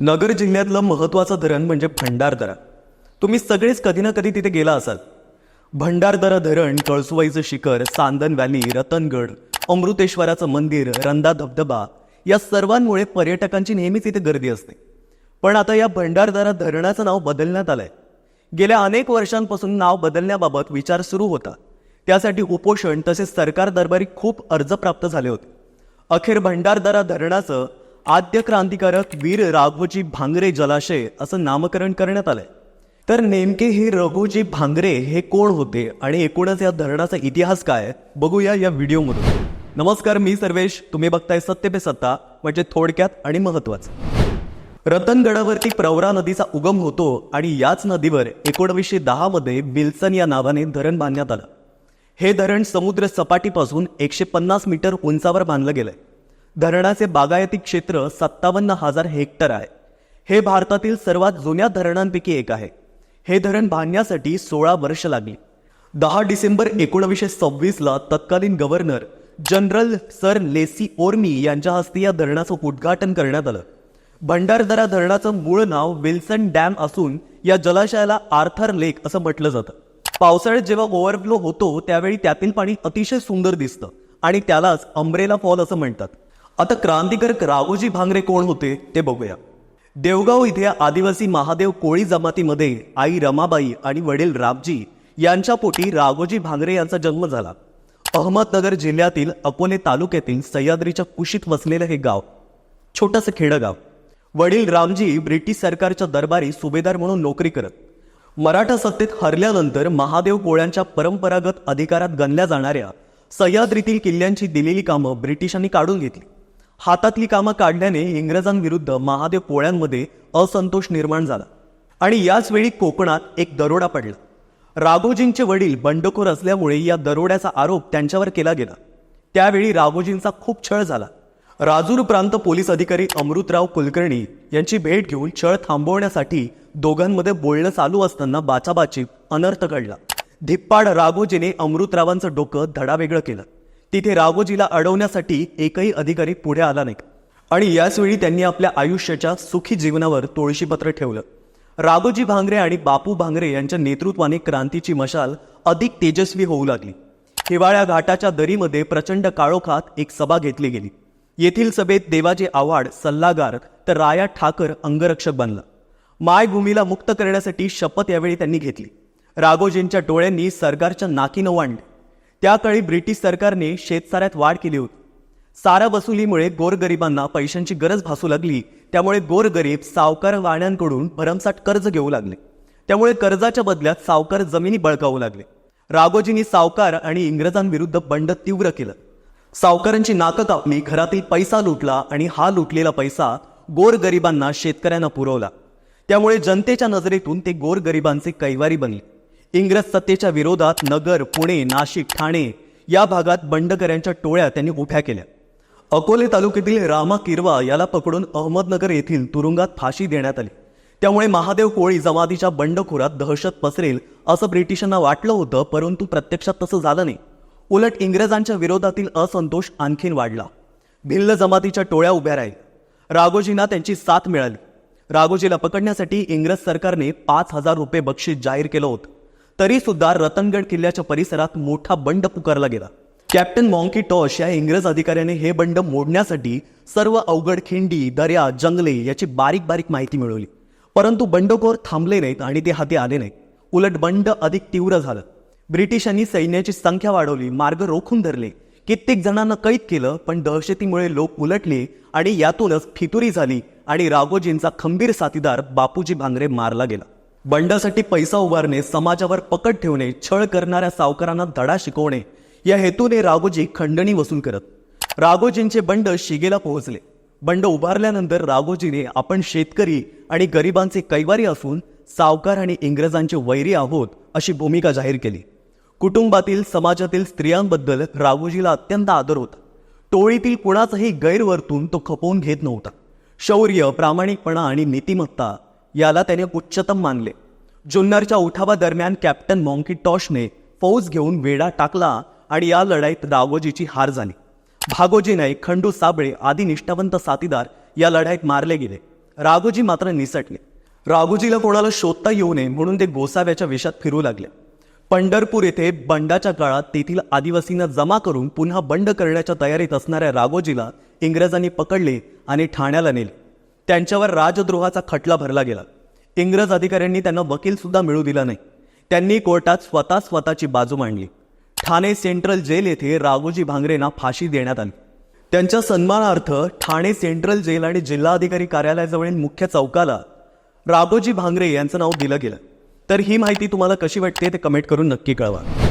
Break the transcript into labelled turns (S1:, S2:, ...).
S1: नगर जिल्ह्यातलं महत्त्वाचं धरण म्हणजे भंडारदरा तुम्ही सगळेच कधी ना कधी तिथे गेला असाल. भंडारदरा धरण कळसुवाईचं शिखर सांदन व्हॅली रतनगड अमृतेश्वराचं मंदिर रंदा धबधबा या सर्वांमुळे पर्यटकांची नेहमीच इथे गर्दी असते. पण आता या भंडारदरा धरणाचं नाव बदलण्यात आलंय. गेल्या अनेक वर्षांपासून नाव बदलण्याबाबत विचार सुरू होता. त्यासाठी उपोषण तसेच सरकार दरबारी खूप अर्ज प्राप्त झाले होते. अखेर भंडारदरा धरणाचं आद्य क्रांतिकारक वीर राघोजी भांगरे जलाशय असं नामकरण करण्यात आलंय. तर नेमके हे रघुजी भांगरे हे कोण होते आणि एकूणच या धरणाचा इतिहास काय बघूया या व्हिडिओमधून. नमस्कार मी सर्वेश. तुम्ही बघताय सत्य पे सत्ता म्हणजे थोडक्यात आणि महत्वाचं रतनगडावरती प्रवरा नदीचा उगम होतो आणि याच नदीवर एकोणवीसशे दहा मध्ये विल्सन या नावाने धरण बांधण्यात आलं. हे धरण समुद्र सपाटीपासून एकशे पन्नास मीटर उंचावर बांधलं गेलंय. धरणाचे बागायती क्षेत्र सत्तावन्न हजार हेक्टर आहे. हे भारतातील सर्वात जुन्या धरणांपैकी एक आहे. हे धरण बांधण्यासाठी सोळा वर्ष लागली. दहा डिसेंबर एकोणवीसशे सव्वीसला तत्कालीन governor general sir Leslie Orme यांच्या हस्ते या धरणाचं उद्घाटन करण्यात आलं. भंडारदरा धरणाचं मूळ नाव विल्सन डॅम असून या जलाशयाला आर्थर लेक असं म्हटलं जातं. पावसाळ्यात जेव्हा ओव्हरफ्लो होतो त्यावेळी त्यातील पाणी अतिशय सुंदर दिसतं आणि त्यालाच अंब्रेला फॉल असं म्हणतात. आता क्रांतिकारक राघोजी भांगरे कोण होते ते बघूया. देवगाव इथे आदिवासी महादेव कोळी जमातीमध्ये आई रमाबाई आणि वडील रामजी यांच्या पोटी राघोजी भांगरे यांचा जन्म झाला. अहमदनगर जिल्ह्यातील अकोले तालुक्यातील सह्याद्रीच्या कुशीत वसलेलं हे गाव छोटंसं खेडगाव. वडील रामजी ब्रिटिश सरकारच्या दरबारी सुभेदार म्हणून नोकरी करत. मराठा सत्तेत हरल्यानंतर महादेव कोळ्यांच्या परंपरागत अधिकारात गणल्या जाणाऱ्या सह्याद्रीतील किल्ल्यांची दिलेली कामं ब्रिटिशांनी काढून घेतली. हातातली कामं काढल्याने इंग्रजांविरुद्ध महादेव पोळ्यांमध्ये असंतोष निर्माण झाला. आणि याच वेळी कोकणात एक दरोडा पडला. राघोजींचे वडील बंडखोर असल्यामुळे या दरोड्याचा आरोप त्यांच्यावर केला गेला. त्यावेळी राघोजींचा खूप छळ झाला. राजूर प्रांत पोलीस अधिकारी अमृतराव कुलकर्णी यांची भेट घेऊन छळ थांबवण्यासाठी दोघांमध्ये बोलणं चालू असताना बाचाबाची अनर्थ घडला. धिप्पाड राघोजीने अमृतरावांचं डोकं धडावेगळं केलं. तिथे राघोजीला अडवण्यासाठी एकही अधिकारी पुढे आला नाही. आणि याचवेळी त्यांनी आपल्या आयुष्याच्या सुखी जीवनावर तुळशीपत्र ठेवलं. राघोजी भांगरे आणि बापू भांगरे यांच्या नेतृत्वाने क्रांतीची मशाल अधिक तेजस्वी होऊ लागली. हिवाळ्या घाटाच्या दरीमध्ये प्रचंड काळोखात एक सभा घेतली गेली. येथील सभेत देवाचे आव्हाड सल्लागार तर राया ठाकर अंगरक्षक बनला. मायभूमीला मुक्त करण्यासाठी शपथ यावेळी त्यांनी घेतली. राघोजींच्या डोळ्यांनी सरकारच्या नाकीनं वांड त्याकाळी ब्रिटिश सरकारने शेतसाऱ्यात वाढ केली होती. सारा वसुलीमुळे गोरगरिबांना पैशांची गरज भासू लागली. त्यामुळे गोरगरीब सावकार वाण्यांकडून भरमसाठ कर्ज घेऊ लागले. त्यामुळे कर्जाच्या बदल्यात सावकार जमिनी बळकावू लागले. राघोजींनी सावकार आणि इंग्रजांविरुद्ध बंड तीव्र केलं. सावकारांची नाकं कापली घरातील पैसा लुटला आणि हा लुटलेला पैसा गोरगरिबांना शेतकऱ्यांना पुरवला. त्यामुळे जनतेच्या नजरेतून ते गोरगरिबांचे कैवारी बनले. इंग्रज सत्तेच्या विरोधात नगर पुणे नाशिक ठाणे या भागात बंडकऱ्यांच्या टोळ्या त्यांनी उभ्या केल्या. अकोले तालुक्यातील रामा किरवा याला पकडून अहमदनगर येथील तुरुंगात फाशी देण्यात आली. त्यामुळे महादेव कोळी जमातीच्या बंडखोरात दहशत पसरेल असं ब्रिटिशांना वाटलं होतं परंतु प्रत्यक्षात तसं झालं नाही. उलट इंग्रजांच्या विरोधातील असंतोष आणखीन वाढला. भिल्ल जमातीच्या टोळ्या उभ्या राहील राघोजींना त्यांची साथ मिळाली. राघोजीला पकडण्यासाठी इंग्रज सरकारने पाच हजार रुपये बक्षीस जाहीर केलं होतं. तरी सुद्धा रतनगड किल्ल्याच्या परिसरात मोठा बंड पुकारला गेला. कॅप्टन मॉन्की टॉश या इंग्रज अधिकाऱ्याने हे बंड मोडण्यासाठी सर्व अवघड खिंडी दर्या जंगले याची बारीक बारीक माहिती मिळवली. परंतु बंडखोर थांबले नाहीत आणि ते हाती आले नाहीत. उलट बंड अधिक तीव्र झालं. ब्रिटिशांनी सैन्याची संख्या वाढवली मार्ग रोखून धरले. कित्येक जणांना कैद केलं पण दहशतीमुळे लोक उलटले आणि यातूनच फितुरी झाली आणि राघोजींचा खंबीर साथीदार बापूजी भांगरे मारला गेला. बंडासाठी पैसा उभारणे समाजावर पकड ठेवणे छळ करणाऱ्या सावकारांना धडा शिकवणे या हेतूने राघोजी खंडणी वसूल करत राघोजींचे बंड शिगेला पोहोचले. बंड उभारल्यानंतर राघोजीने आपण शेतकरी आणि गरिबांचे कैवारी असून सावकार आणि इंग्रजांचे वैरी आहोत अशी भूमिका जाहीर केली. कुटुंबातील समाजातील स्त्रियांबद्दल राघोजीला अत्यंत आदर होता. टोळीतील कुणाचाही गैरवर्तून तो खपवून घेत नव्हता. शौर्य प्रामाणिकपणा आणि नीतिमत्ता याला त्याने उच्चतम मानले. जुन्नरच्या उठावादरम्यान कॅप्टन मॉन्की टॉशने फौज घेऊन वेढा टाकला आणि या लढाईत राघोजीची हार झाली भागोजी नाईक खंडू साबळे आदी निष्ठावंत साथीदार या लढाईत मारले गेले. राघोजी मात्र निसटले. राघोजीला कोणाला शोधता येऊ नये म्हणून ते गोसाव्याच्या वेशात फिरू लागले. पंढरपूर येथे बंडाच्या काळात तेथील आदिवासींना जमा करून पुन्हा बंड करण्याच्या तयारीत असणाऱ्या राघोजीला इंग्रजांनी पकडले आणि ठाण्याला नेले. त्यांच्यावर राजद्रोहाचा खटला भरला गेला. इंग्रज अधिकाऱ्यांनी त्यांना वकीलसुद्धा मिळू दिला नाही. त्यांनी कोर्टात स्वतः स्वतःची बाजू मांडली. ठाणे सेंट्रल जेल येथे राघोजी भांगरेंना फाशी देण्यात आली. त्यांच्या सन्मानार्थ ठाणे सेंट्रल जेल आणि जिल्हाधिकारी कार्यालयाजवळील मुख्य चौकाला राघोजी भांगरे यांचं नाव दिलं गेलं. तर ही माहिती तुम्हाला कशी वाटते ते कमेंट करून नक्की कळवा.